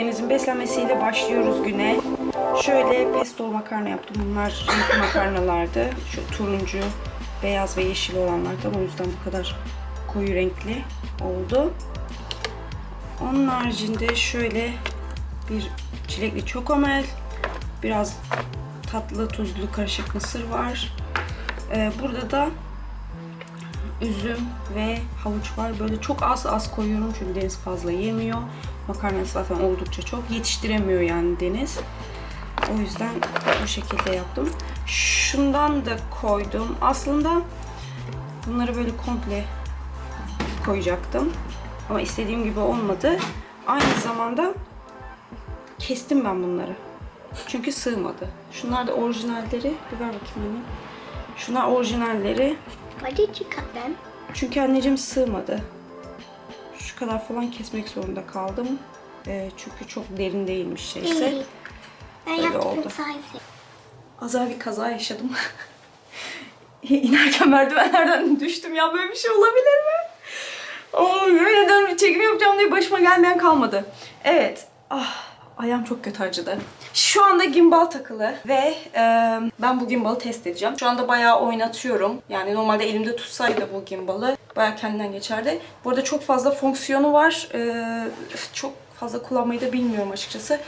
Deniz'in beslenmesiyle başlıyoruz güne. Şöyle pesto makarna yaptım. Bunlar makarnalardı. Şu turuncu, beyaz ve yeşil olanlardan. O yüzden bu kadar koyu renkli oldu. Onun haricinde şöyle bir çilekli çokomel, biraz tatlı tuzlu karışık mısır var. Ee, burada da üzüm ve havuç var. Böyle çok az az koyuyorum çünkü Deniz fazla yemiyor. Makarnası zaten oldukça çok. Yetiştiremiyor yani Deniz. O yüzden bu şekilde yaptım. Şundan da koydum. Aslında bunları böyle komple koyacaktım. Ama istediğim gibi olmadı. Aynı zamanda kestim ben bunları. Çünkü sığmadı. Şunlar da orijinalleri. Bir ver bakayım annem. Şunlar orijinalleri. Why did you cut them? Çünkü anneciğim sığmadı. Şu kadar falan kesmek zorunda kaldım. Ee, çünkü çok derin değilmiş şeyse. Öyle oldu. Azar bir kaza yaşadım. İnerken merdivenlerden düştüm ya böyle bir şey olabilir mi? Oh, yemin ederim çekim yapacağım diye başıma gelmeyen kalmadı. Evet. Ah, ayağım çok kötü acıdı. Şu anda gimbal takılı ve e, ben bu gimbalı test edeceğim. Şu anda bayağı oynatıyorum. Yani normalde elimde tutsaydı bu gimbalı bayağı kendinden geçerdi. Bu arada çok fazla fonksiyonu var. E, çok fazla kullanmayı da bilmiyorum açıkçası.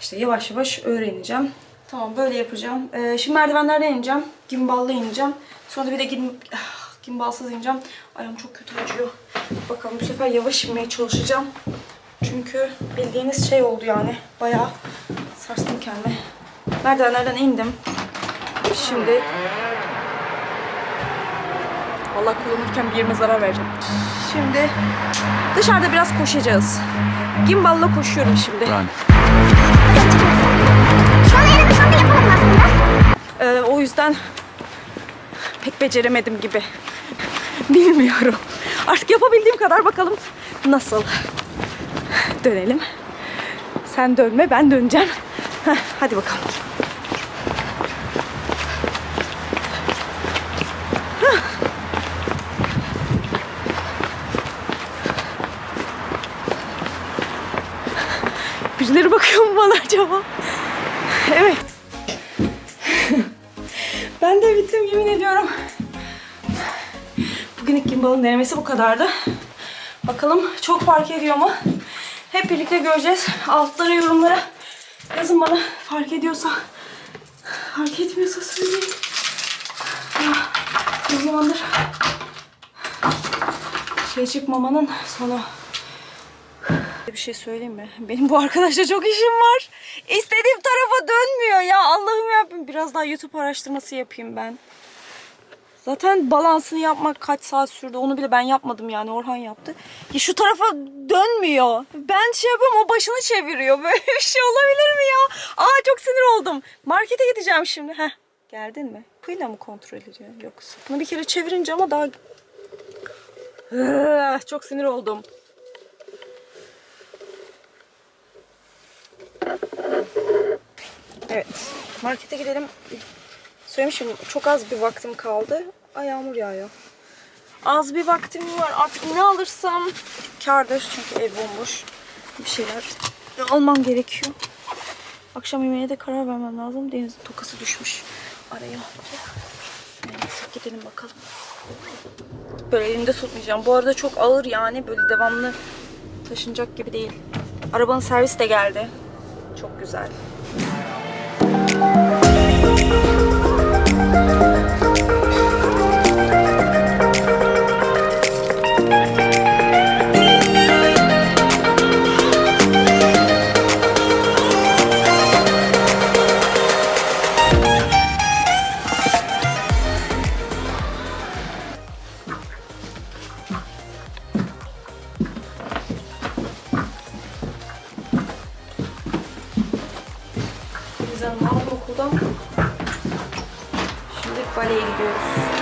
İşte yavaş yavaş öğreneceğim. Tamam böyle yapacağım. Ee, şimdi merdivenlerden ineceğim. Gimballa ineceğim. Sonra bir de gim, ah, gimbalsız ineceğim. Ayağım çok kötü acıyor. Bakalım bu sefer yavaş inmeye çalışacağım. Çünkü bildiğiniz şey oldu yani. Bayağı sarstım kendimi. Merdivenlerden indim. Şimdi Vallahi kullanırken bir yerime zarar vereceğim. Şimdi dışarıda biraz koşacağız. Gimballa koşuyorum şimdi. Şu an en azından da yapamadım aslında. Ee, o yüzden pek beceremedim gibi. Bilmiyorum. Artık yapabildiğim kadar bakalım nasıl. Dönelim. Sen dönme ben döneceğim. Heh, hadi bakalım. Birileri bakıyor mu bana acaba? Evet. Ben de bittim yemin ediyorum. Bugünlük gimbalın denemesi bu kadardı. Bakalım çok fark ediyor mu? Hep birlikte göreceğiz. Altlara yorumlara yazın bana fark ediyorsa. Fark etmiyorsa söyleyin. Ya, ne zamandır şey çıkmamanın sonu. Bir şey söyleyeyim mi? Benim bu arkadaşla çok işim var. İstediğim tarafa dönmüyor ya. Allah'ım ya biraz daha YouTube araştırması yapayım ben. Zaten balansını yapmak kaç saat sürdü onu bile ben yapmadım yani Orhan yaptı. Ya şu tarafa dönmüyor. Ben şey yapıyorum o başını çeviriyor. Böyle bir şey olabilir mi ya? Aa çok sinir oldum. Markete gideceğim şimdi. Heh. Geldin mi? Pıyla mı kontrol ediyor? Yok. Bunu bir kere çevirince ama daha... Ah, çok sinir oldum. Evet. Markete gidelim. Söylemişim çok az bir vaktim kaldı. Ay yağmur yağıyor. Az bir vaktim var. Artık ne alırsam kardır. Çünkü ev bomboş. Bir şeyler almam gerekiyor. Akşam yemeğe de karar vermem lazım. Deniz'in tokası düşmüş araya. Neyse gidelim bakalım. Böyle elimde tutmayacağım. Bu arada çok ağır yani. Böyle devamlı taşınacak gibi değil. Arabanın servis de geldi. Çok güzel. Hanım aldım okuldan. Şimdi baleye gidiyoruz.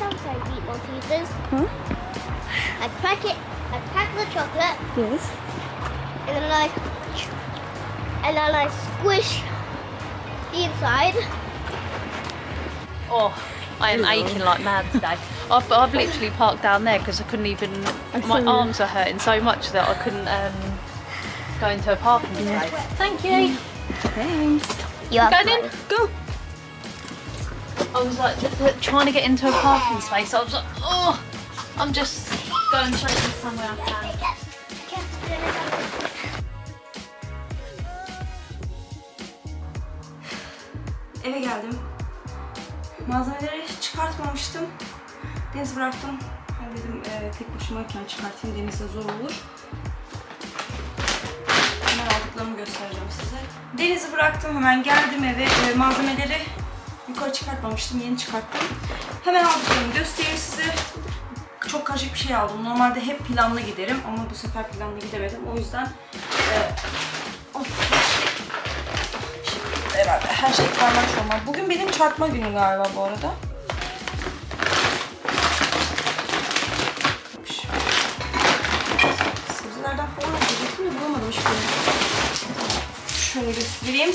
Maltesers. Huh? I crack it, I crack the chocolate, Yes. and then I and then I squish the inside. Oh, I am aching like mad today. I've, I've literally parked down there because I couldn't even. My arms are hurting so much that I couldn't um, go into a parking space. Thank you. Thanks. You are Going in? Go. I was like trying to get into a parking space. I was like, oh, I'm just going to somewhere I can. Eve geldim. Malzemeleri çıkartmamıştım. Deniz bıraktım. Ben dedim e, tek başımayken çıkartayım denizde zor olur. Hemen aldıklarımı göstereceğim size. Denizi bıraktım hemen geldim eve. E, malzemeleri yukarı çıkartmamıştım. Yeni çıkarttım. Hemen aldıklarımı göstereyim size. Çok karışık bir şey aldım. Normalde hep planlı giderim ama bu sefer planlı gidemedim. O yüzden e, of, herhalde her şey karmaş olmalı. Bugün benim çarpma günüm galiba bu arada. Sebzelerden falan alacaktım da bulamadım hiçbirini. Şöyle göstereyim.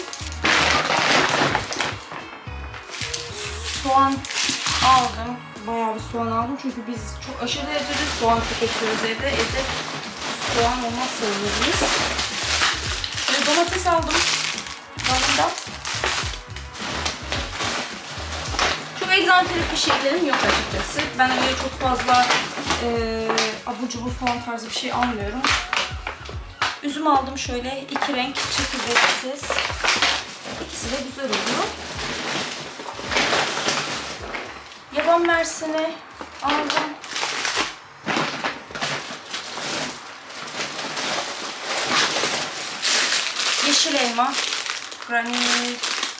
Soğan aldım. Bayağı bir soğan aldım çünkü biz çok aşırı derecede soğan tüketiyoruz evde. Evde soğan olmazsa olmazımız. Ve domates aldım. Dalından. Çok egzantrik bir şeylerim yok açıkçası. Ben öyle çok fazla e, abur cubur falan tarzı bir şey almıyorum. Üzüm aldım şöyle iki renk çekirdeksiz. İkisi de güzel oluyor. Yaban mersini aldım. Yeşil elma. Granny,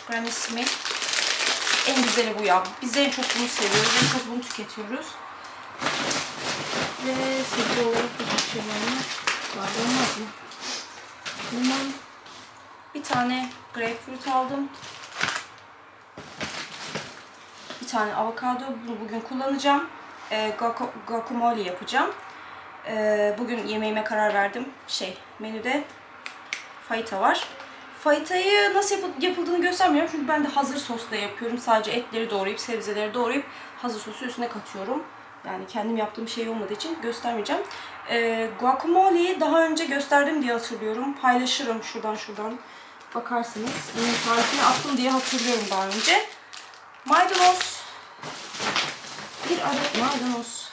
Granny Smith. En güzeli bu ya. Biz en çok bunu seviyoruz. En çok bunu tüketiyoruz. Ve sebze olarak bu şeylerine var. Olmaz mı? Limon. Bir tane grapefruit aldım. Bir tane avokado. Bunu bugün kullanacağım. Guaca- guacamole yapacağım. Ee, bugün yemeğime karar verdim. Şey, menüde fayita var. Fayitayı nasıl yapı- yapıldığını göstermiyorum çünkü ben de hazır sosla yapıyorum. Sadece etleri doğrayıp, sebzeleri doğrayıp hazır sosu üstüne katıyorum. Yani kendim yaptığım şey olmadığı için göstermeyeceğim. Ee, guacamole'yi daha önce gösterdim diye hatırlıyorum. Paylaşırım şuradan şuradan bakarsınız. Tarifini attım diye hatırlıyorum daha önce. Maydanoz. Bir adet maydanoz.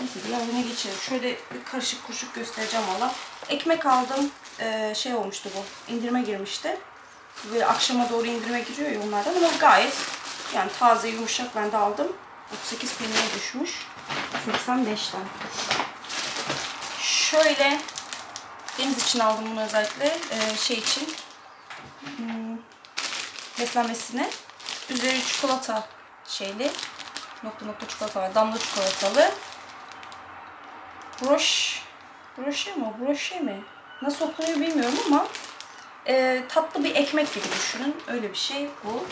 Neyse diğerine geçelim. Şöyle bir karışık kuruşuk göstereceğim valla. Ekmek aldım. Ee, şey olmuştu bu. indirime girmişti. Böyle akşama doğru indirime giriyor ya onlardan ama gayet yani taze yumuşak ben de aldım. 38 peniye düşmüş. 85'ten. Şöyle deniz için aldım bunu özellikle ee, şey için hmm, beslenmesine. Üzeri çikolata şeyli. Nokta nokta çikolata var. Damla çikolatalı. Broş, broşe mi? o? Broşe mi? Nasıl okunuyor bilmiyorum ama e, tatlı bir ekmek gibi düşünün. Öyle bir şey bu.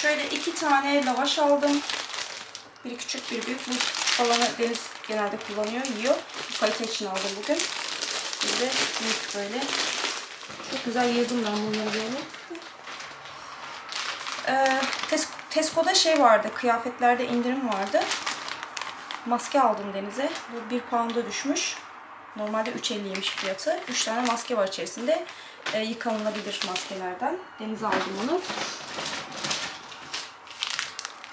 Şöyle iki tane lavaş aldım. Biri küçük, biri büyük. Bu falanı Deniz genelde kullanıyor, yiyor. Bu kalite için aldım bugün. Bir de büyük böyle. Çok güzel yedim ben bunları böyle. Ee, Tes- Tesco'da şey vardı, kıyafetlerde indirim vardı. Maske aldım Deniz'e. Bu 1 pound'a düşmüş. Normalde 3.50'ymiş fiyatı. 3 tane maske var içerisinde. Ee, yıkanılabilir maskelerden. Deniz'e aldım onu.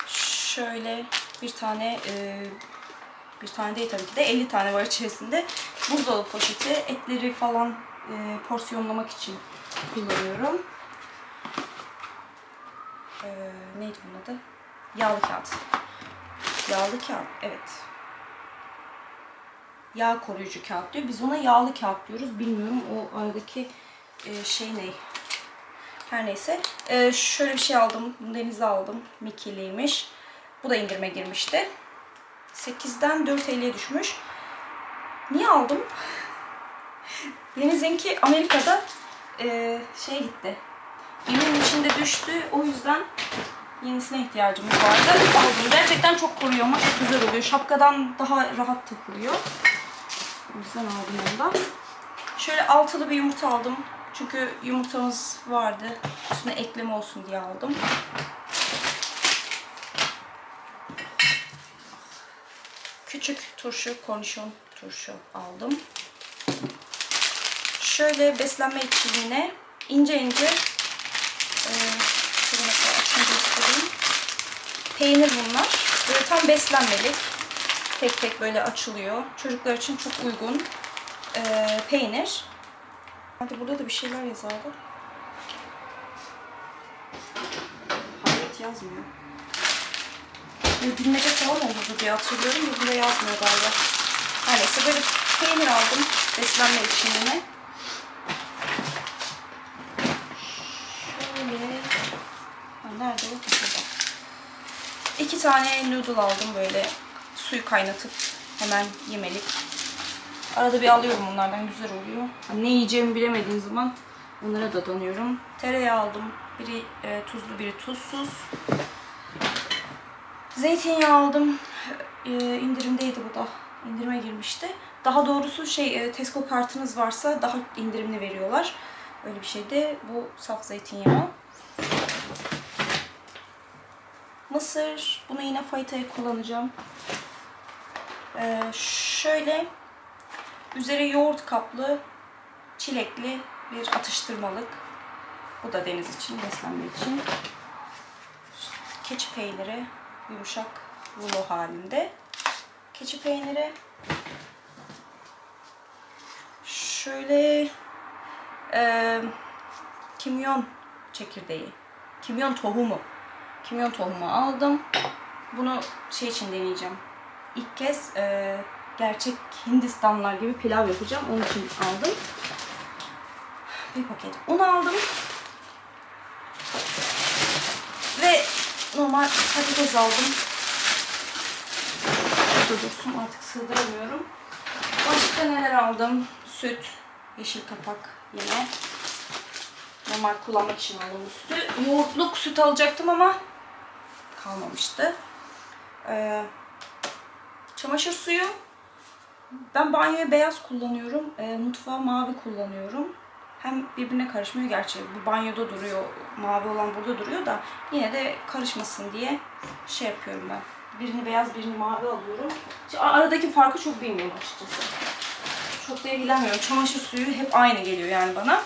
Şöyle bir tane, e, bir tane değil tabii ki de 50 tane var içerisinde. Buzdolabı poşeti, etleri falan e, porsiyonlamak için kullanıyorum. Ee, neydi bunun adı? Yağlı kağıt. Yağlı kağıt, evet. Yağ koruyucu kağıt diyor. Biz ona yağlı kağıt diyoruz. Bilmiyorum o aradaki e, şey ne? Her neyse. Ee, şöyle bir şey aldım. Denize aldım. Mickey'liymiş. Bu da indirime girmişti. 8'den 4.50'ye düşmüş. Niye aldım? Deniz'inki Amerika'da e, şey gitti. imin içinde düştü. O yüzden yenisine ihtiyacımız vardı. Aldım. Gerçekten çok koruyor ama çok güzel oluyor. Şapkadan daha rahat takılıyor. O yüzden aldım onu da. Şöyle altılı bir yumurta aldım. Çünkü yumurtamız vardı. Üstüne ekleme olsun diye aldım. Küçük turşu, kornişon turşu aldım. Şöyle beslenme için yine ince ince e, göstereyim. Peynir bunlar. Böyle tam beslenmelik. Tek tek böyle açılıyor. Çocuklar için çok uygun. E, peynir. Hadi burada da bir şeyler yazardı. Hayret yazmıyor. Dinleme falan olurdu diye hatırlıyorum. Burada yazmıyor galiba. Her neyse böyle peynir aldım. Beslenme için yine. Şöyle. Nerede o? Burada. İki tane noodle aldım böyle. Suyu kaynatıp hemen yemelik. Arada bir alıyorum onlardan güzel oluyor. Hani Ne yiyeceğimi bilemediğim zaman onlara da danıyorum. Tereyağı aldım. Biri e, tuzlu, biri tuzsuz. Zeytinyağı aldım. E, indirimdeydi bu da. İndirime girmişti. Daha doğrusu şey e, Tesco kartınız varsa daha indirimli veriyorlar. Öyle bir şeydi. Bu saf zeytinyağı. Mısır. Bunu yine fayitaya kullanacağım. E, şöyle üzeri yoğurt kaplı çilekli bir atıştırmalık. Bu da deniz için, beslenme için. Keçi peyniri yumuşak rulo halinde. Keçi peyniri. Şöyle e, kimyon çekirdeği. Kimyon tohumu. Kimyon tohumu aldım. Bunu şey için deneyeceğim. İlk kez e, gerçek Hindistanlar gibi pilav yapacağım. Onun için aldım. Bir paket un aldım. Ve normal patates aldım. Burada dursun artık sığdıramıyorum. Başka neler aldım? Süt, yeşil kapak yine. Normal kullanmak için aldım üstü. Yoğurtluk süt alacaktım ama kalmamıştı. Ee, çamaşır suyu. Ben banyoya beyaz kullanıyorum. E, mutfağa mavi kullanıyorum. Hem birbirine karışmıyor gerçi. Bu banyoda duruyor. Mavi olan burada duruyor da yine de karışmasın diye şey yapıyorum ben. Birini beyaz birini mavi alıyorum. Şimdi aradaki farkı çok bilmiyorum açıkçası. Çok da ilgilenmiyorum. Çamaşır suyu hep aynı geliyor yani bana.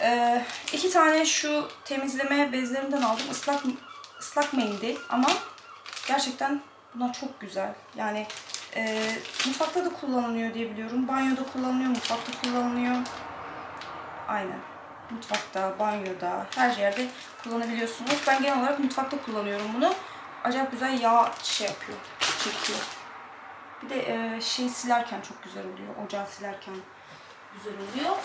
Ee, iki tane şu temizleme bezlerinden aldım. Islak, ıslak mendil ama gerçekten bunlar çok güzel. Yani e, mutfakta da kullanılıyor diye biliyorum. Banyoda kullanılıyor, mutfakta kullanılıyor. Aynen. Mutfakta, banyoda, her yerde kullanabiliyorsunuz. Ben genel olarak mutfakta kullanıyorum bunu. Acayip güzel yağ şey yapıyor, çekiyor. Bir de e, şey silerken çok güzel oluyor. Ocağı silerken güzel oluyor.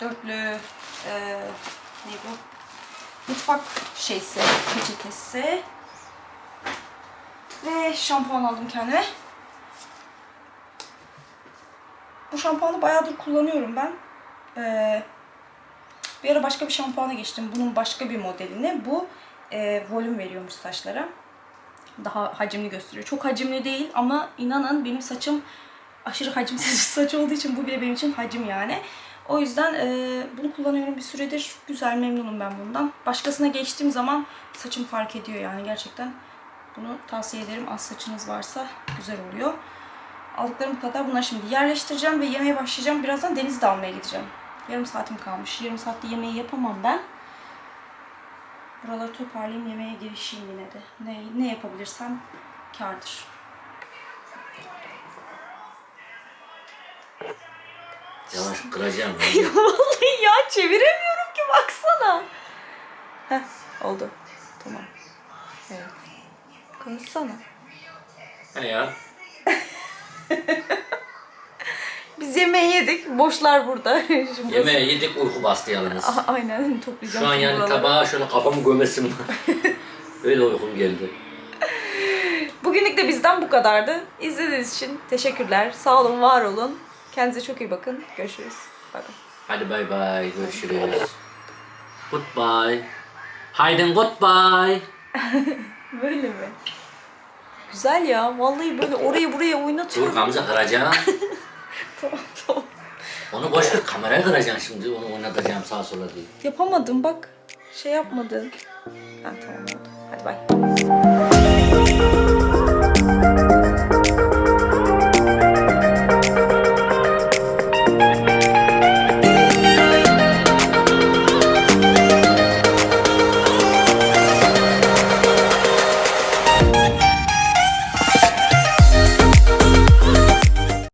Dörtlü e, ne bu? Mutfak şeysi, peçetesi. Ve şampuan aldım kendime. Bu şampuanı bayağıdır kullanıyorum ben. Ee, bir ara başka bir şampuana geçtim. Bunun başka bir modelini. Bu e, volüm veriyormuş saçlara. Daha hacimli gösteriyor. Çok hacimli değil ama inanın benim saçım aşırı hacimsiz bir saç olduğu için bu bile benim için hacim yani. O yüzden e, bunu kullanıyorum bir süredir. Güzel, memnunum ben bundan. Başkasına geçtiğim zaman saçım fark ediyor yani gerçekten. Bunu tavsiye ederim. Az saçınız varsa güzel oluyor. Aldıklarım kadar. Bunları şimdi yerleştireceğim ve yemeğe başlayacağım. Birazdan Deniz'de almaya gideceğim. Yarım saatim kalmış. Yarım saatte yemeği yapamam ben. Buraları toparlayayım, yemeğe girişeyim yine de. Ne, ne yapabilirsem kârdır. Yavaş kıracağım. Vallahi ya çeviremiyorum ki baksana. Heh oldu. Tamam. Evet. Konuşsana. He ya. Biz yemeği yedik. Boşlar burada. Şimdi Yemeği yedik uyku bastı yalnız. A- Aynen toplayacağım. Şu an şimdi yani buraları. tabağa şöyle kafamı gömesim var. Öyle uykum geldi. Bugünlük de bizden bu kadardı. İzlediğiniz için teşekkürler. Sağ olun, var olun. Kendinize çok iyi bakın. Görüşürüz. Bye. yaparım. Hadi bay bay. Görüşürüz. Goodbye. Hayden goodbye. Böyle mi? Güzel ya. Vallahi böyle oraya buraya Dur oynatıyorum. Gamze kıracağım. tamam tamam. Onu boş ver kameraya kıracaksın şimdi. Onu oynatacağım sağa sola diye. Yapamadım bak. Şey yapmadın. Ha tamam oldu. Hadi bay.